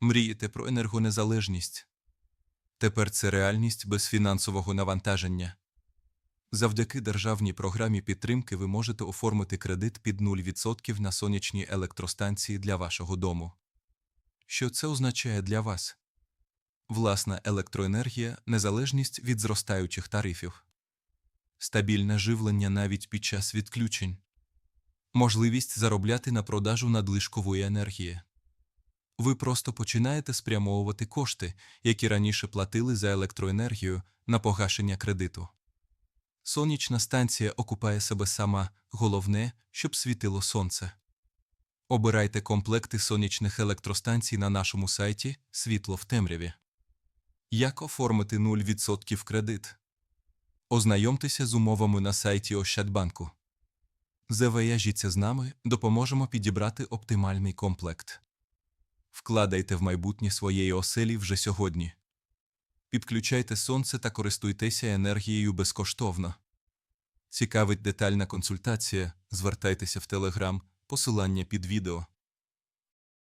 Мрієте про енергонезалежність. Тепер це реальність без фінансового навантаження. Завдяки державній програмі підтримки ви можете оформити кредит під 0% на сонячні електростанції для вашого дому. Що це означає для вас? Власна електроенергія, незалежність від зростаючих тарифів, стабільне живлення навіть під час відключень, можливість заробляти на продажу надлишкової енергії. Ви просто починаєте спрямовувати кошти, які раніше платили за електроенергію на погашення кредиту. Сонячна станція окупає себе сама, головне, щоб світило сонце. Обирайте комплекти сонячних електростанцій на нашому сайті Світло в темряві. Як оформити 0% кредит? Ознайомтеся з умовами на сайті Ощадбанку. Завияжіться з нами, допоможемо підібрати оптимальний комплект. Вкладайте в майбутнє своєї оселі вже сьогодні. Підключайте сонце та користуйтеся енергією безкоштовно. Цікавить детальна консультація, звертайтеся в Телеграм, посилання під відео.